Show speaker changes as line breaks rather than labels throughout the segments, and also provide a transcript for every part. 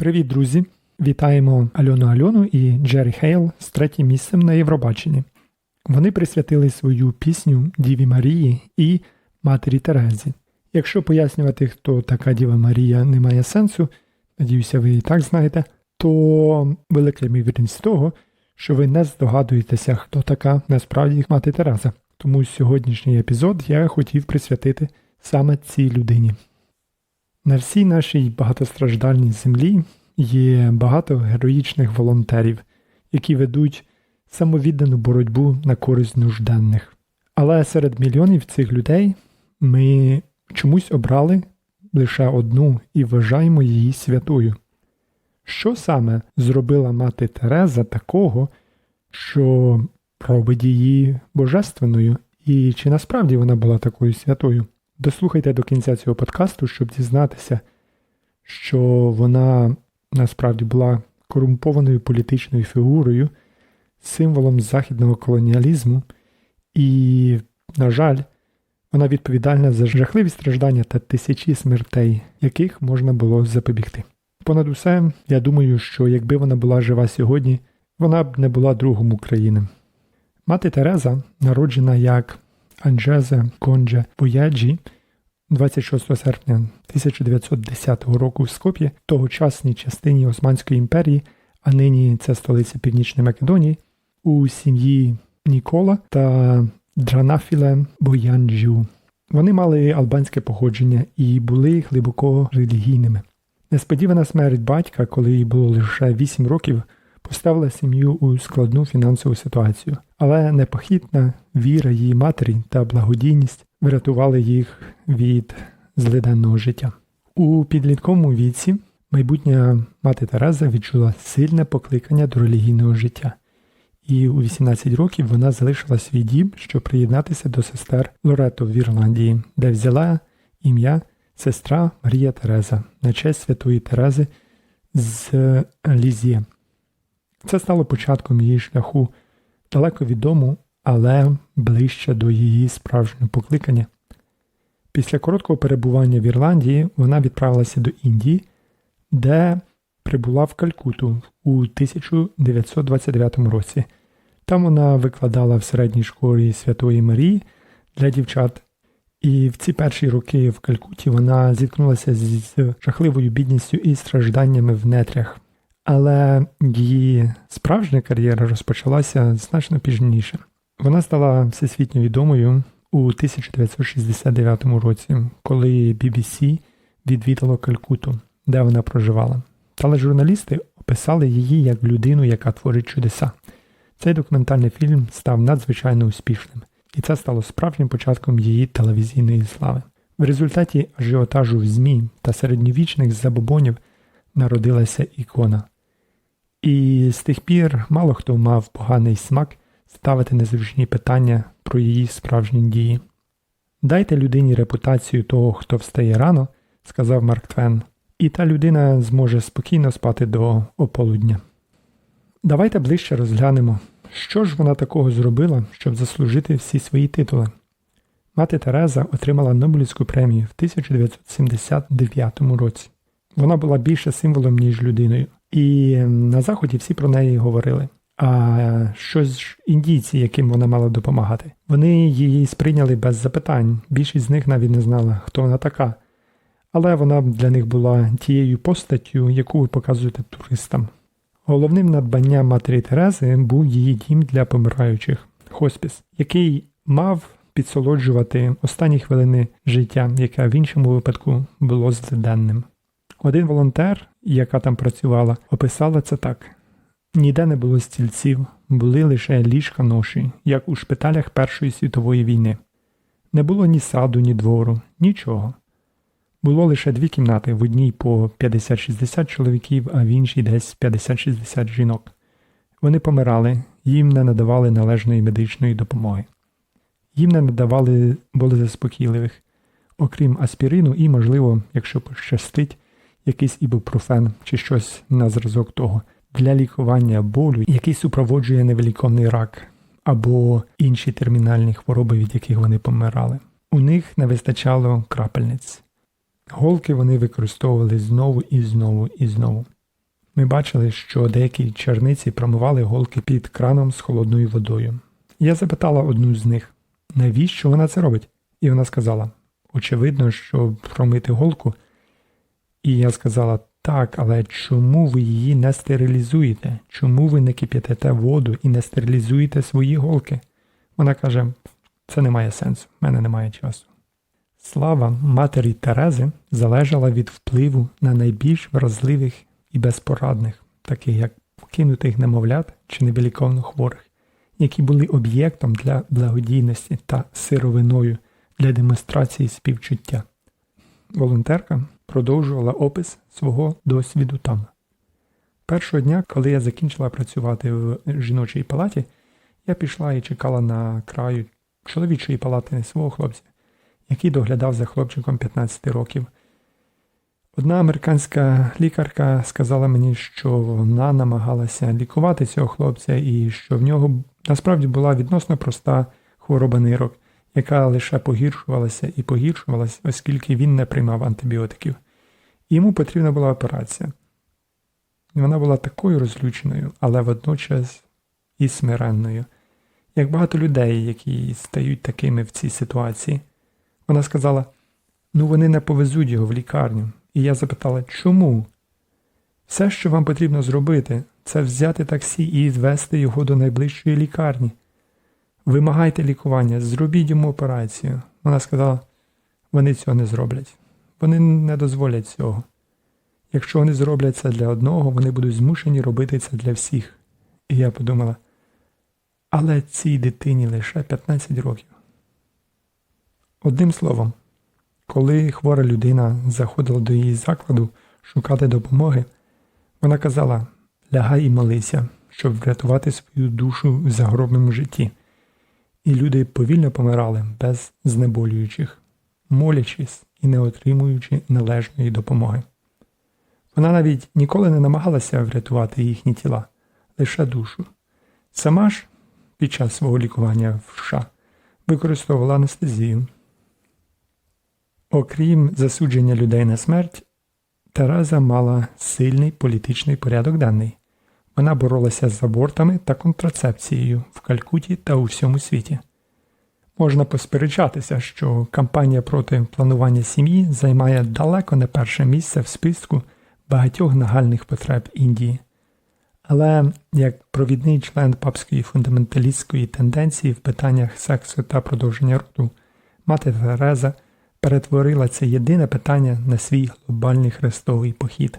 Привіт, друзі! Вітаємо Альону Альону і Джері Хейл з третім місцем на Євробаченні. Вони присвятили свою пісню Діві Марії і Матері Терезі. Якщо пояснювати, хто така Діва Марія, не має сенсу, надіюся, ви і так знаєте, то велика ймовірність того, що ви не здогадуєтеся, хто така насправді мати Тереза. Тому сьогоднішній епізод я хотів присвятити саме цій людині. На всій нашій багатостраждальній землі є багато героїчних волонтерів, які ведуть самовіддану боротьбу на користь нужденних. Але серед мільйонів цих людей ми чомусь обрали лише одну і вважаємо її святою. Що саме зробила мати Тереза такого, що робить її божественною, і чи насправді вона була такою святою? Дослухайте до кінця цього подкасту, щоб дізнатися, що вона насправді була корумпованою політичною фігурою, символом західного колоніалізму, і, на жаль, вона відповідальна за жахливі страждання та тисячі смертей, яких можна було запобігти. Понад усе, я думаю, що якби вона була жива сьогодні, вона б не була другом України. Мати Тереза, народжена як Анджезе Конже Бояджі 26 серпня 1910 року в Скоп'ї, тогочасній частині Османської імперії, а нині це столиця Північної Македонії, у сім'ї Нікола та Дранафіле Боянджу. Вони мали албанське походження і були глибоко релігійними. Несподівана смерть батька, коли їй було лише 8 років, поставила сім'ю у складну фінансову ситуацію, але непохитна віра її матері та благодійність врятували їх від злиденного життя. У підлітковому віці майбутня мати Тереза відчула сильне покликання до релігійного життя, і у 18 років вона залишила свій дім, щоб приєднатися до сестер Лорето в Ірландії, де взяла ім'я сестра Марія Тереза на честь святої Терези з Лізє. Це стало початком її шляху далеко від дому, але ближче до її справжнього покликання. Після короткого перебування в Ірландії вона відправилася до Індії, де прибула в Калькуту у 1929 році. Там вона викладала в середній школі Святої Марії для дівчат. І в ці перші роки в Калькуті вона зіткнулася з жахливою бідністю і стражданнями в нетрях. Але її справжня кар'єра розпочалася значно пізніше. Вона стала всесвітньо відомою у 1969 році, коли BBC відвідало Калькуту, де вона проживала. Але журналісти описали її як людину, яка творить чудеса. Цей документальний фільм став надзвичайно успішним, і це стало справжнім початком її телевізійної слави. В результаті ажіотажу в ЗМІ та середньовічних забобонів народилася ікона. І з тих пір мало хто мав поганий смак ставити незручні питання про її справжні дії. Дайте людині репутацію того, хто встає рано, сказав Марк Твен, і та людина зможе спокійно спати до ополудня. Давайте ближче розглянемо, що ж вона такого зробила, щоб заслужити всі свої титули. Мати Тереза отримала Нобелівську премію в 1979 році. Вона була більше символом, ніж людиною. І на Заході всі про неї говорили. А що ж індійці, яким вона мала допомагати? Вони її сприйняли без запитань. Більшість з них навіть не знала, хто вона така. Але вона для них була тією постаттю, яку ви показуєте туристам. Головним надбанням матері Терези був її дім для помираючих хоспіс, який мав підсолоджувати останні хвилини життя, яке в іншому випадку було злиденним. Один волонтер, яка там працювала, описала це так: ніде не було стільців, були лише ліжка ноші, як у шпиталях Першої світової війни. Не було ні саду, ні двору, нічого. Було лише дві кімнати, в одній по 50-60 чоловіків, а в іншій десь 50-60 жінок. Вони помирали, їм не надавали належної медичної допомоги. Їм не надавали болезаспокійливих, окрім аспірину і, можливо, якщо пощастить, якийсь ібупрофен чи щось на зразок того для лікування болю, який супроводжує невеликовний рак або інші термінальні хвороби, від яких вони помирали. У них не вистачало крапельниць. Голки вони використовували знову і знову і знову. Ми бачили, що деякі черниці промивали голки під краном з холодною водою. Я запитала одну з них, навіщо вона це робить? І вона сказала: очевидно, щоб промити голку. І я сказала, так, але чому ви її не стерилізуєте? Чому ви не кип'ятите воду і не стерилізуєте свої голки? Вона каже: це не має сенсу, в мене немає часу. Слава матері Терези залежала від впливу на найбільш вразливих і безпорадних, таких як кинутих немовлят чи невиліковно хворих, які були об'єктом для благодійності та сировиною для демонстрації співчуття. Волонтерка продовжувала опис свого досвіду там. Першого дня, коли я закінчила працювати в жіночій палаті, я пішла і чекала на краю чоловічої палати свого хлопця, який доглядав за хлопчиком 15 років. Одна американська лікарка сказала мені, що вона намагалася лікувати цього хлопця і що в нього насправді була відносно проста хвороба нирок, яка лише погіршувалася і погіршувалася, оскільки він не приймав антибіотиків. Йому потрібна була операція. Вона була такою розлюченою, але водночас і смиренною, як багато людей, які стають такими в цій ситуації. Вона сказала: ну вони не повезуть його в лікарню. І я запитала, чому? Все, що вам потрібно зробити, це взяти таксі і звести його до найближчої лікарні. Вимагайте лікування, зробіть йому операцію. Вона сказала, вони цього не зроблять. Вони не дозволять цього. Якщо вони зроблять це для одного, вони будуть змушені робити це для всіх. І я подумала, але цій дитині лише 15 років. Одним словом, коли хвора людина заходила до її закладу шукати допомоги, вона казала лягай і молися, щоб врятувати свою душу в загробному житті. І люди повільно помирали без знеболюючих, молячись і не отримуючи належної допомоги. Вона навіть ніколи не намагалася врятувати їхні тіла, лише душу. Сама ж під час свого лікування в США використовувала анестезію. Окрім засудження людей на смерть, Тереза мала сильний політичний порядок денний. Вона боролася з абортами та контрацепцією в Калькуті та у всьому світі. Можна посперечатися, що кампанія проти планування сім'ї займає далеко не перше місце в списку багатьох нагальних потреб Індії. Але як провідний член папської фундаменталістської тенденції в питаннях сексу та продовження роду, мати Тереза перетворила це єдине питання на свій глобальний хрестовий похід.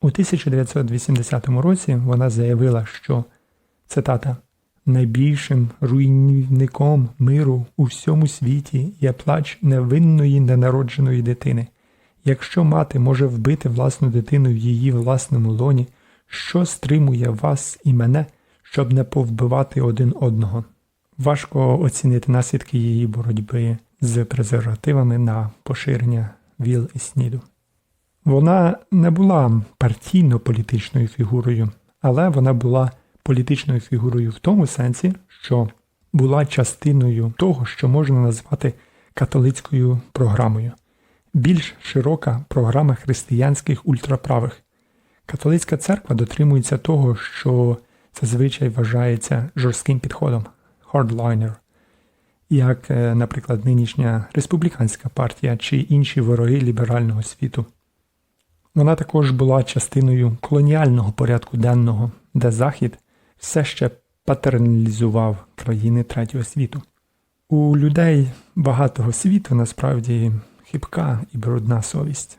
У 1980 році вона заявила, що цитата найбільшим руйнівником миру у всьому світі є плач невинної ненародженої дитини. Якщо мати може вбити власну дитину в її власному лоні, що стримує вас і мене, щоб не повбивати один одного? Важко оцінити наслідки її боротьби з презервативами на поширення ВІЛ і СНІДу. Вона не була партійно-політичною фігурою, але вона була політичною фігурою в тому сенсі, що була частиною того, що можна назвати католицькою програмою, більш широка програма християнських ультраправих. Католицька церква дотримується того, що зазвичай вважається жорстким підходом hardliner, як, е, наприклад, нинішня республіканська партія чи інші вороги ліберального світу. Вона також була частиною колоніального порядку денного, де Захід все ще патерналізував країни третього світу. У людей багатого світу насправді хибка і брудна совість.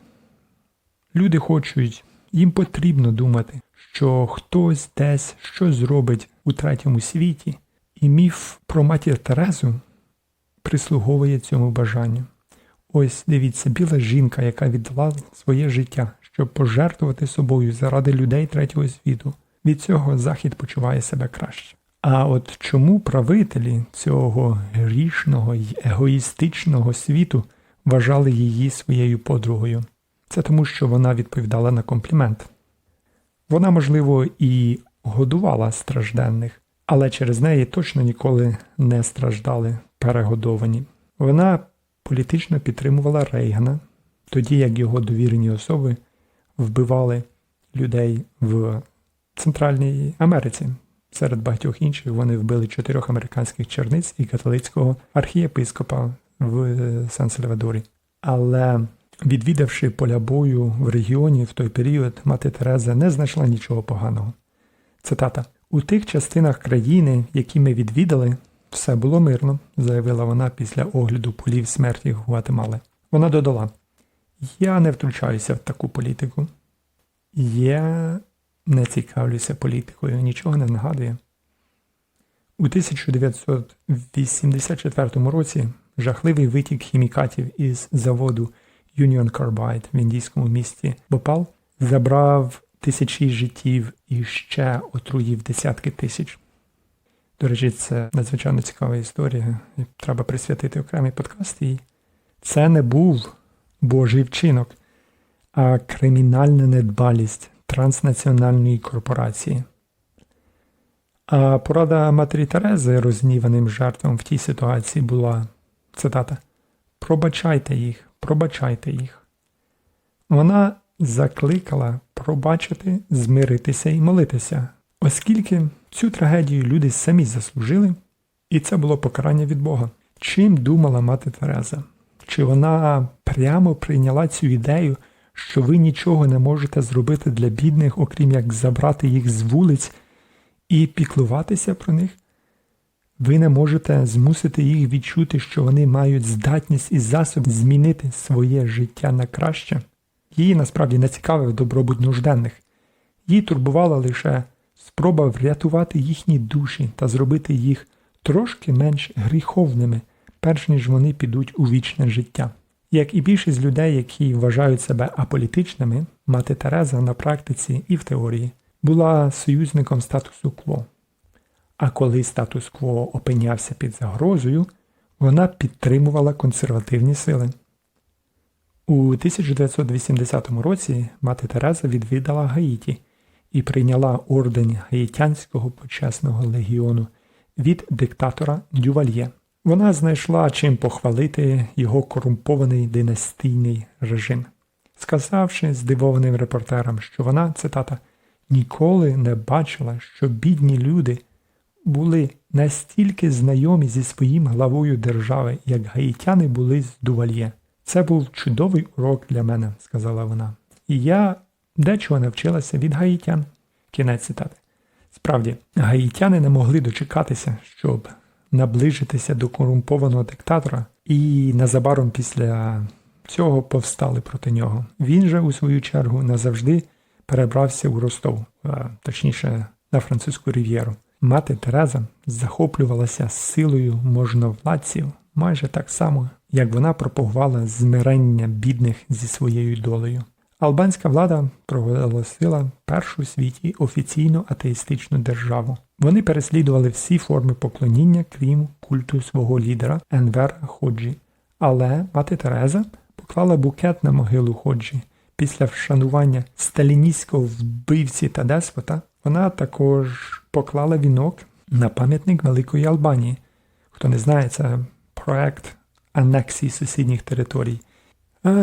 Люди хочуть, їм потрібно думати, що хтось десь щось зробить у третьому світі, і міф про матір Терезу прислуговує цьому бажанню. Ось дивіться, біла жінка, яка віддала своє життя, щоб пожертвувати собою заради людей третього світу. Від цього Захід почуває себе краще. А от чому правителі цього грішного й егоїстичного світу вважали її своєю подругою? Це тому, що вона відповідала на комплімент. Вона, можливо, і годувала стражденних, але через неї точно ніколи не страждали перегодовані. Вона політично підтримувала Рейгана, тоді як його довірені особи вбивали людей в Центральній Америці. Серед багатьох інших вони вбили чотирьох американських черниць і католицького архієпископа в е, Сан-Сальвадорі. Але відвідавши поля бою в регіоні в той період, мати Тереза не знайшла нічого поганого. Цитата: У тих частинах країни, які ми відвідали, все було мирно, заявила вона після огляду полів смерті Гватемали. Вона додала: Я не втручаюся в таку політику. Я не цікавлюся політикою, нічого не нагадує. У 1984 році жахливий витік хімікатів із заводу Union Carbide в індійському місті Бопал забрав тисячі життів і ще отруїв десятки тисяч. До речі, це надзвичайно цікава історія, треба присвятити окремий подкаст їй. Це не був Божий вчинок, а кримінальна недбалість транснаціональної корпорації. А порада матері Терези розгніваним жертвам в тій ситуації була цитата: Пробачайте їх, пробачайте їх. Вона закликала пробачити, змиритися і молитися, оскільки цю трагедію люди самі заслужили, і це було покарання від Бога. Чим думала мати Тереза? Чи вона прямо прийняла цю ідею, що ви нічого не можете зробити для бідних, окрім як забрати їх з вулиць і піклуватися про них? Ви не можете змусити їх відчути, що вони мають здатність і засіб змінити своє життя на краще. Її насправді не цікавив добробут нужденних, її турбувала лише спроба врятувати їхні душі та зробити їх трошки менш гріховними, перш ніж вони підуть у вічне життя. Як і більшість людей, які вважають себе аполітичними, мати Тереза на практиці і в теорії була союзником статусу кво. А коли статус-кво опинявся під загрозою, вона підтримувала консервативні сили. У 1980 році мати Тереза відвідала Гаїті і прийняла орден Гаїтянського почесного легіону від диктатора Дювальє. Вона знайшла чим похвалити його корумпований династійний режим, сказавши здивованим репортерам, що вона, цитата, ніколи не бачила, що бідні люди були настільки знайомі зі своїм главою держави, як гаїтяни були з Дувальє. Це був чудовий урок для мене, сказала вона. І я дечого навчилася від гаїтян. Кінець цитати. Справді, гаїтяни не могли дочекатися, щоб наближитися до корумпованого диктатора, і незабаром після цього повстали проти нього. Він же, у свою чергу, назавжди перебрався у Ростов, точніше на французьку рів'єру. Мати Тереза захоплювалася силою можновладців майже так само, як вона пропагувала змирення бідних зі своєю долею. Албанська влада проголосила першу у світі офіційну атеїстичну державу. Вони переслідували всі форми поклоніння, крім культу свого лідера Енвер Ходжі. Але мати Тереза поклала букет на могилу Ходжі. Після вшанування сталіністського вбивці та деспота вона також поклала вінок на пам'ятник Великої Албанії. Хто не знає, це проект анексії сусідніх територій.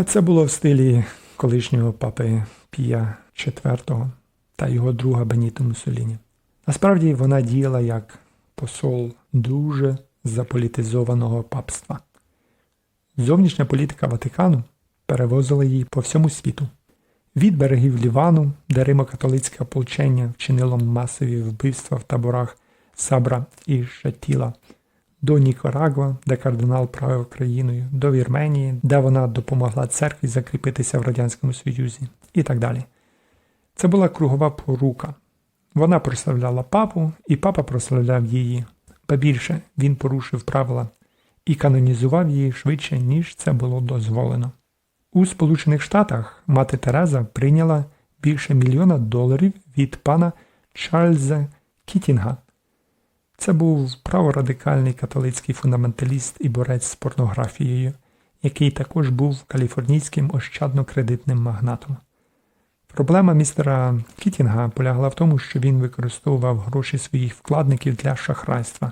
Це було в стилі колишнього папи Пія IV та його друга Беніто Муссоліні. Насправді вона діяла як посол дуже заполітизованого папства. Зовнішня політика Ватикану перевозила її по всьому світу. Від берегів Лівану, де римокатолицьке ополчення вчинило масові вбивства в таборах Сабра і Шатіла, до Нікарагуа, де кардинал правив країною, до Вірменії, де вона допомогла церкві закріпитися в Радянському Союзі, і так далі. Це була кругова порука. Вона прославляла папу, і папа прославляв її, ба більше він порушив правила і канонізував її швидше, ніж це було дозволено. У Сполучених Штатах мати Тереза прийняла більше мільйона доларів від пана Чарльза Кітінга. Це був праворадикальний католицький фундаменталіст і борець з порнографією, який також був каліфорнійським ощадно-кредитним магнатом. Проблема містера Кітінга полягла в тому, що він використовував гроші своїх вкладників для шахрайства,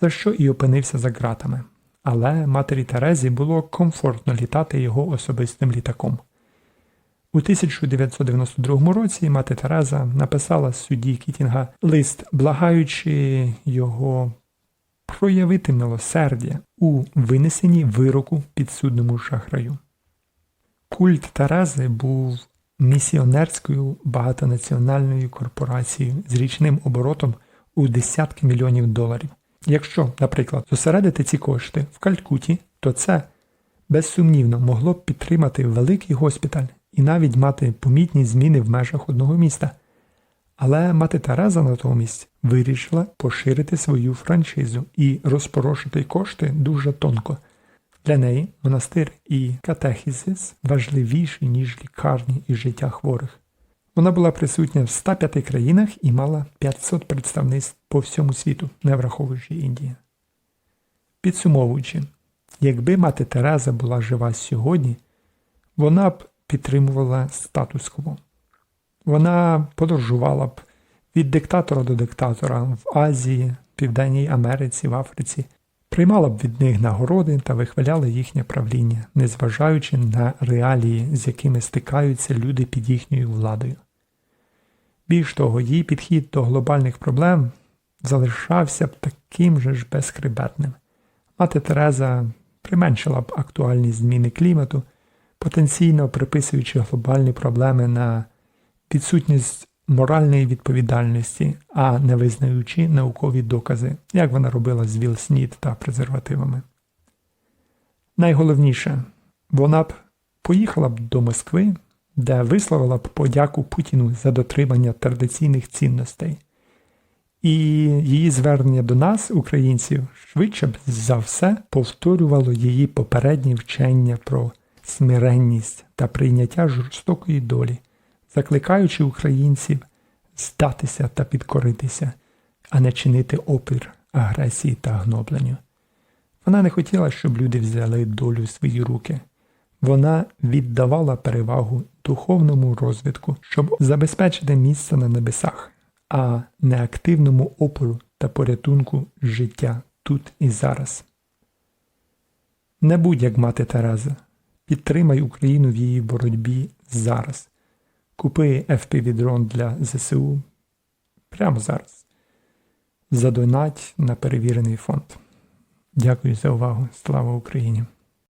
за що і опинився за ґратами. Але матері Терезі було комфортно літати його особистим літаком. У 1992 році мати Тереза написала судді Кітінга лист, благаючи його проявити милосердя у винесенні вироку підсудному шахраю. Культ Терези був місіонерською багатонаціональною корпорацією з річним оборотом у десятки мільйонів доларів. Якщо, наприклад, зосередити ці кошти в Калькуті, то це безсумнівно могло б підтримати великий госпіталь і навіть мати помітні зміни в межах одного міста. Але мати Тереза натомість вирішила поширити свою франшизу і розпорошити кошти дуже тонко. Для неї монастир і катехізис важливіші, ніж лікарні і життя хворих. Вона була присутня в 105 країнах і мала 500 представництв по всьому світу, не враховуючи Індію. Підсумовуючи, якби мати Тереза була жива сьогодні, вона б підтримувала статус-кво. Вона подорожувала б від диктатора до диктатора в Азії, Південній Америці, в Африці, приймала б від них нагороди та вихваляла їхнє правління, незважаючи на реалії, з якими стикаються люди під їхньою владою. Більш того, її підхід до глобальних проблем залишався б таким же ж безхребетним. Мати Тереза применшила б актуальність зміни клімату, потенційно приписуючи глобальні проблеми на відсутність моральної відповідальності, а не визнаючи наукові докази, як вона робила з Віл Снід та презервативами. Найголовніше, вона б поїхала б до Москви, де висловила б подяку Путіну за дотримання традиційних цінностей. І її звернення до нас, українців, швидше б за все повторювало її попередні вчення про смиренність та прийняття жорстокої долі, закликаючи українців здатися та підкоритися, а не чинити опір агресії та гнобленню. Вона не хотіла, щоб люди взяли долю в свої руки. Вона віддавала перевагу духовному розвитку, щоб забезпечити місце на небесах, а не активному опору та порятунку життя тут і зараз. Не будь як мати Тереза. Підтримай Україну в її боротьбі зараз. Купи FPV-дрон для ЗСУ прямо зараз. Задонать на перевірений фонд. Дякую за увагу. Слава Україні!